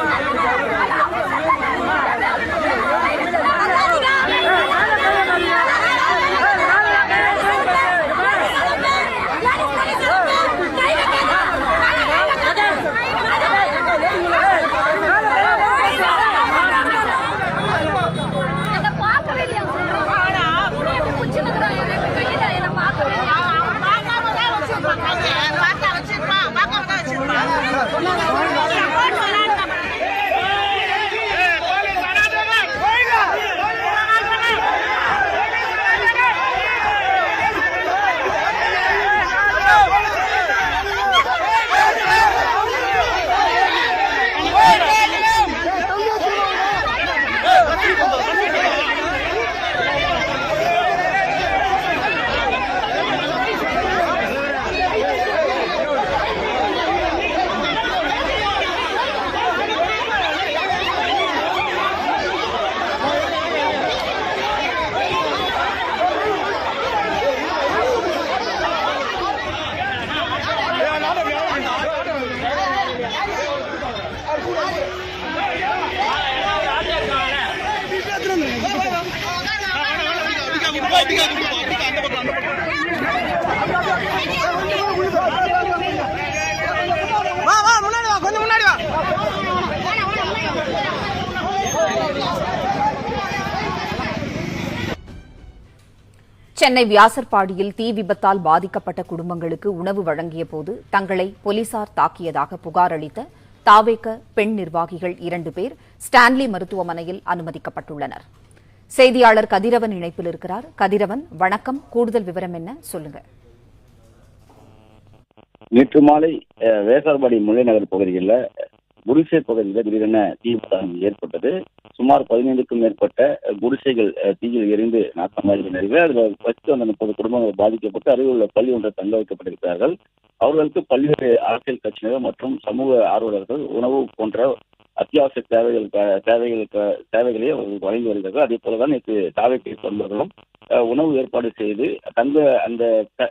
எங்க வா வா முன்னாடி வா கொஞ்சம் முன்னாடி வா சென்னை வியாசர்பாடியில் தீ விபத்தால் பாதிக்கப்பட்ட குடும்பங்களுக்கு உணவு வழங்கிய போது தங்களை போலீசார் தாக்கியதாக புகார் அளித்த தாவேக பெண் நிர்வாகிகள் இரண்டு பேர் ஸ்டான்லி மருத்துவமனையில் அனுமதிக்கப்பட்டுள்ளனர். செய்தியாளர் கதிரவன் இணைப்பில் இருக்கிறார். கதிரவன் வணக்கம். கூடுதல் விவரம் என்ன? சொல்லுங்க. நேற்று மாலை வேசார்பாடி முல்லைநகர் பகுதியில் குடிசை பகுதியில் திடீரென தீ ஏற்பட்டது. சுமார் பதினைந்துக்கும் மேற்பட்ட குடிசைகள் தீயில் எரிந்து நாட்டமாக நிலையில் அதில் ஃபர்ஸ்ட் அந்த முப்பது குடும்பங்கள் பாதிக்கப்பட்டு அருகில் உள்ள பள்ளி ஒன்றை தங்க வைக்கப்பட்டிருக்கிறார்கள். அவர்களுக்கு பல்வேறு அரசியல் கட்சியினர் மற்றும் சமூக ஆர்வலர்கள் உணவு போன்ற அத்தியாவசிய தேவைகள் தேவைகளுக்கு தேவைகளை அவங்களுக்கு வழங்கி வருகிறார்கள். அதே போலதான் நேற்று தாவைக்கை தொண்டர்களும் உணவு ஏற்பாடு செய்து தங்க அந்த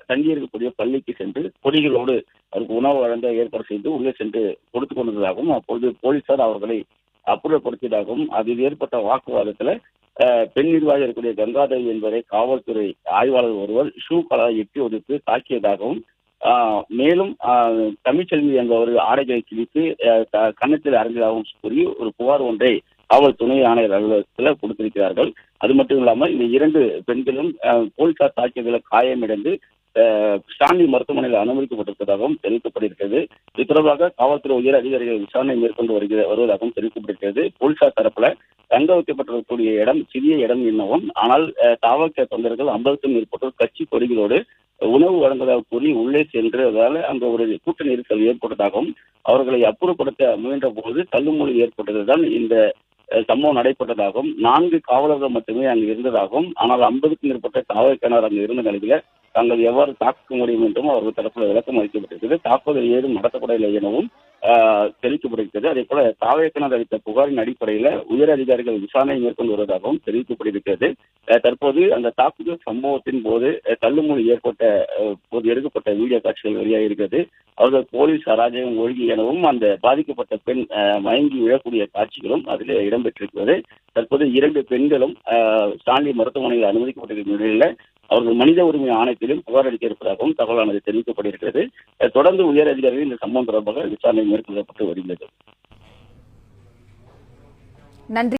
தங்கி இருக்கக்கூடிய பள்ளிக்கு சென்று கொடிகளோடு அவருக்கு உணவு வழங்க ஏற்பாடு செய்து உள்ளே சென்று கொடுத்து கொண்டதாகவும் அப்பொழுது போலீசார் அவர்களை அப்புறப்படுத்தியதாகவும் அதில் ஏற்பட்ட வாக்குவாதத்தில் பெண் நிர்வாகி இருக்கக்கூடிய கங்காதேவி என்பதை காவல்துறை ஆய்வாளர் ஒருவர் ஷூ கலரை எட்டி ஒதுக்கு தாக்கியதாகவும் மேலும் தமிழ்ச்செல்வி என்பவர் ஆடைகளை கிழித்து க- கன்னத்தில் அரைந்ததாகவும் கூறி ஒரு புகார் ஒன்றை காவல் துணை ஆணையர் அலுவலகத்தில் கொடுத்திருக்கிறார்கள். அது மட்டும் இல்லாமல் இந்த இரண்டு பெண்களும் போலீசார் தாக்கியதில் காயமடைந்து ஸ்டான்லி மருத்துவமனையில் அனுமதிக்கப்பட்டிருப்பதாகவும் தெரிவிக்கப்பட்டிருக்கிறது. இது தொடர்பாக காவல்துறை உயர் அதிகாரிகள் விசாரணை மேற்கொண்டு வருகிற வருவதாகவும் தெரிவிக்கப்பட்டிருக்கிறது. போலீசார் தரப்புல தங்க வைக்கப்பட்டிருக்கக்கூடிய இடம் சிறிய இடம் என்னவும் ஆனால் தாவக தொண்டர்கள் ஐம்பதுக்கும் மேற்பட்டோர் கட்சி கொடிகளோடு உணவு வழங்குவதாக கூறி உள்ளே சென்றதால் அங்க ஒரு கூட்ட நெரிசல் ஏற்பட்டதாகவும் அவர்களை அப்புறப்படுத்த முயன்ற போது தள்ளுமொழி ஏற்பட்டதுதான் இந்த சம்பவம் நடைபெற்றதாகவும் நான்கு காவலர்கள் மட்டுமே அங்கு இருந்ததாகவும் ஆனால் ஐம்பதுக்கும் மேற்பட்ட காவல்கிணறு அங்கு இருந்த நிலையில தாங்கள் எவ்வாறு தாக்க முடியும் என்றும் அவர்கள் தரப்பில் விளக்கம் அளிக்கப்பட்டிருக்கிறது. தாக்குதல் ஏதும் நடத்தப்படவில்லை எனவும் தெரிவித்து தெரிவிக்கப்பட்டிருக்கிறது. அதே போல தாவயத்தினர் அளித்த புகாரின் அடிப்படையில் உயர் அதிகாரிகள் விசாரணை மேற்கொண்டு வருவதாகவும் தெரிவிக்கப்படுகிறது தற்போது அந்த தாக்குதல் சம்பவத்தின் போது அஹ், தள்ளுமொழி ஏற்பட்ட போது எடுக்கப்பட்ட வீடியோ காட்சிகள் வெளியாக இருக்கிறது அவர்கள் போலீஸ் அராஜகம் ஒழுகி எனவும் அந்த பாதிக்கப்பட்ட பெண் அஹ், மயங்கி விழக்கூடிய காட்சிகளும் அதில் இடம்பெற்றிருக்கிறது. தற்போது இரண்டு பெண்களும் அஹ், ஸ்டான்லி மருத்துவமனையில் அனுமதிக்கப்பட்டிருக்கிற நிலையில் அவர்கள் மனித உரிமை ஆணையத்திலும் புகார் அளிக்க இருப்பதாகவும் தகவலானது தெரிவிக்கப்பட்டிருக்கிறது தொடர்ந்து உயர் அதிகாரிகள் இந்த சம்பவம் தொடர்பாக விசாரணை மேற்கொள்ளப்பட்டு வருகிறது. நன்றி.